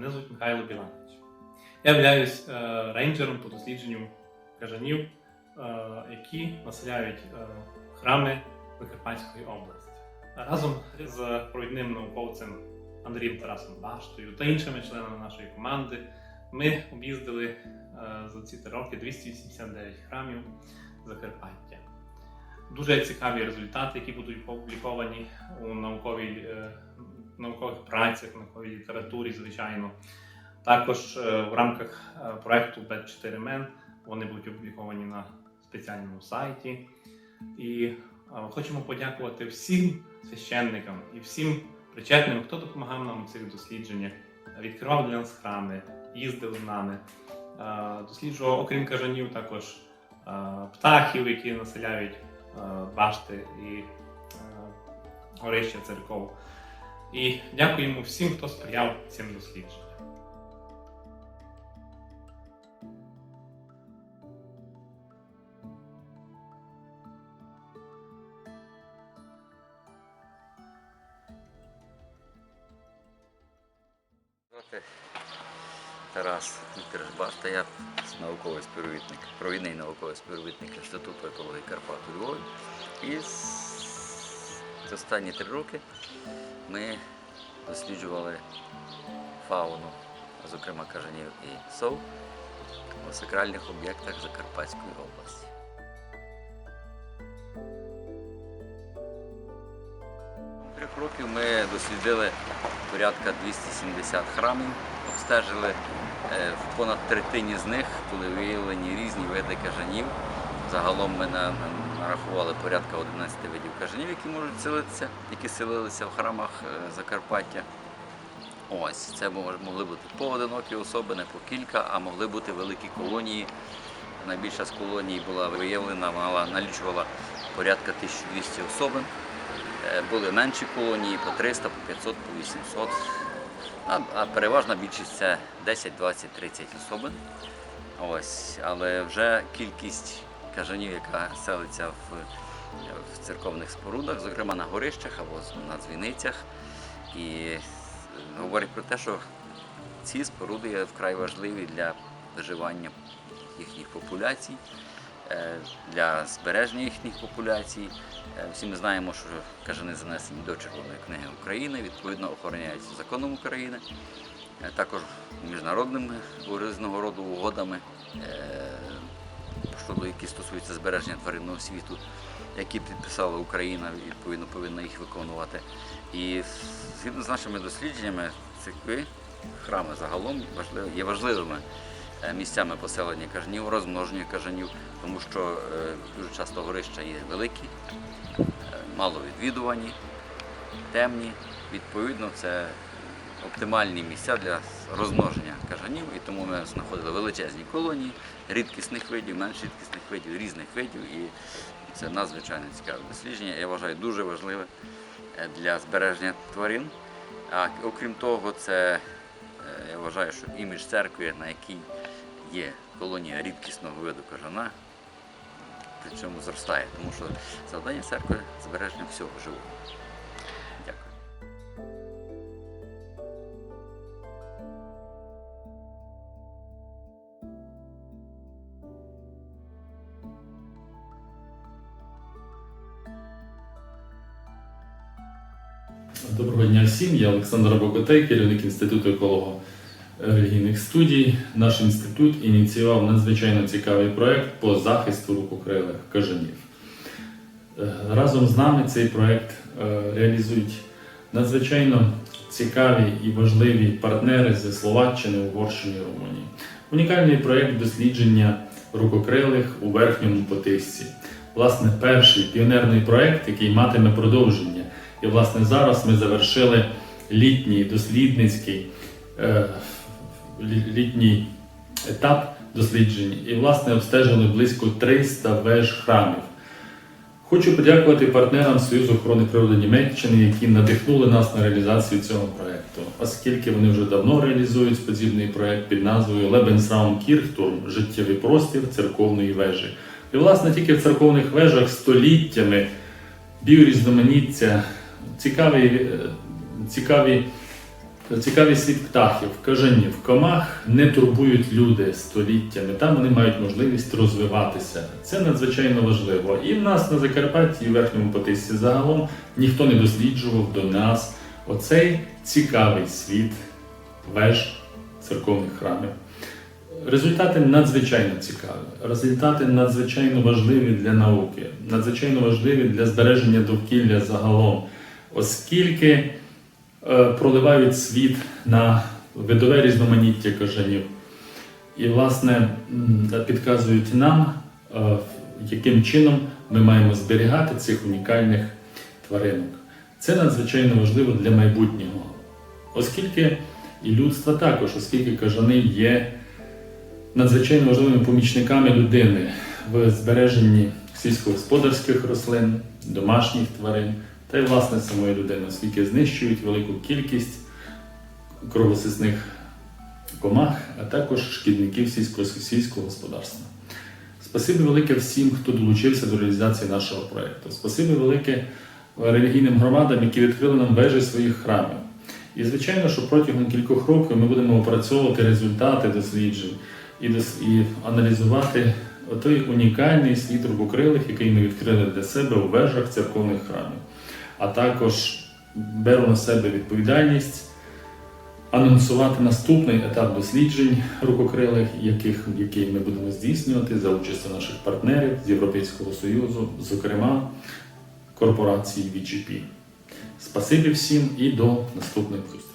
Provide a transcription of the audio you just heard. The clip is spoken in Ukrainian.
Мене звуть Михайло Біланович. Я являюсь е, рейнджером по дослідженню кажанів, е, які населяють е, храми Закарпатської області. Разом з провідним науковцем Андрієм Тарасом Баштою та іншими членами нашої команди ми об'їздили за ці три роки 289 храмів Закарпаття. Дуже цікаві результати, які будуть опубліковані у науковій, наукових працях, науковій літературі, звичайно. Також е, в рамках е, проекту бет 4 мен вони будуть опубліковані на спеціальному сайті. І е, хочемо подякувати всім священникам і всім причетним, хто допомагав нам у цих дослідженнях, відкривав для нас храми, їздив з нами, досліджував, окрім кажанів, також птахів, які населяють башти і горища церков. І дякуємо всім, хто сприяв цим дослідженням. Тарас Вікторович Башта, я науковий співробітник, провідний науковий співробітник Інституту екології Карпат Львові. І з останні три роки ми досліджували фауну, зокрема кажанів і сов, у сакральних об'єктах Закарпатської області. Трьох років ми дослідили порядка 270 храмів, обстежили е, в понад третині з них були виявлені різні види кажанів. Загалом ми на- на- нарахували порядка 11 видів кажанів, які можуть селитися, які селилися в храмах е, Закарпаття. Ось це могли бути поодинокі особи, не по кілька, а могли бути великі колонії. Найбільша з колоній була виявлена, мала налічувала порядка 1200 особин. Е, Були менші колонії по 300, по 500, по 800. А, а переважна більшість це 10, 20, 30 особин. Ось, але вже кількість кажанів, яка селиться в, в церковних спорудах, зокрема на горищах або на дзвіницях, і е, говорить про те, що ці споруди є вкрай важливі для виживання їхніх популяцій, е, для збереження їхніх популяцій. Е, Всі ми знаємо, що кажани занесені до Червоної книги України, відповідно охороняються законом України, також міжнародними різного роду угодами, щодо які стосуються збереження тваринного світу, які підписала Україна, відповідно повинна їх виконувати. І згідно з нашими дослідженнями, церкви, храми загалом є важливими е, місцями поселення кажанів, розмноження кажанів, тому що е, дуже часто горища є великі, е, мало відвідувані, темні. Відповідно, це оптимальні місця для розмноження кажанів, і тому ми знаходили величезні колонії рідкісних видів, менш рідкісних видів, різних видів. І це надзвичайно цікаве дослідження. Я вважаю дуже важливе е, для збереження тварин. А окрім того, це е, я вважаю, що імідж церкви, на якій є колонія рідкісного виду кажана, причому зростає, тому що завдання церкви збереження всього живого. Доброго дня всім. Я Олександр Бокотей, керівник Інституту еколого-релігійних студій. Наш інститут ініціював надзвичайно цікавий проект по захисту рукокрилих кажанів. Е, Разом з нами цей проект е, реалізують надзвичайно цікаві і важливі партнери зі Словаччини, Угорщини і Румунії. Унікальний проект дослідження рукокрилих у верхньому потисці. Власне, перший піонерний проект, який матиме продовження. І власне зараз ми завершили літній дослідницький е, літній етап досліджень і власне обстежили близько 300 веж храмів. Хочу подякувати партнерам Союзу охорони природи Німеччини, які надихнули нас на реалізацію цього проєкту, оскільки вони вже давно реалізують подібний проєкт під назвою Lebensraum Kirchturm – життєвий простір церковної вежі. І, власне, тільки в церковних вежах століттями біорізноманіття, цікаві, е, цікаві світ птахів, кажанів, комах не турбують люди століттями. Там вони мають можливість розвиватися. Це надзвичайно важливо. І в нас на Закарпатті, і в Верхньому Потисці загалом ніхто не досліджував до нас оцей цікавий світ веж церковних храмів. Результати надзвичайно цікаві, результати надзвичайно важливі для науки, надзвичайно важливі для збереження довкілля загалом, оскільки е, проливають світ на видове різноманіття кажанів. І, власне, підказують нам, е, яким чином ми маємо зберігати цих унікальних тваринок. Це надзвичайно важливо для майбутнього, оскільки і людства також, оскільки кажани є надзвичайно важливими помічниками людини в збереженні сільськогосподарських рослин, домашніх тварин та й власне самої людини, оскільки знищують велику кількість кровосисних комах, а також шкідників сільського, господарства. Спасибі велике всім, хто долучився до реалізації нашого проєкту. Спасибі велике релігійним громадам, які відкрили нам вежі своїх храмів. І звичайно, що протягом кількох років ми будемо опрацьовувати результати досліджень і, дос- і аналізувати той унікальний світ рукокрилих, який ми відкрили для себе у вежах церковних храмів. А також беру на себе відповідальність анонсувати наступний етап досліджень рукокрилих, яких, який ми будемо здійснювати за участю наших партнерів з Європейського Союзу, зокрема корпорації VGP. Спасибі всім і до наступних зустрічей.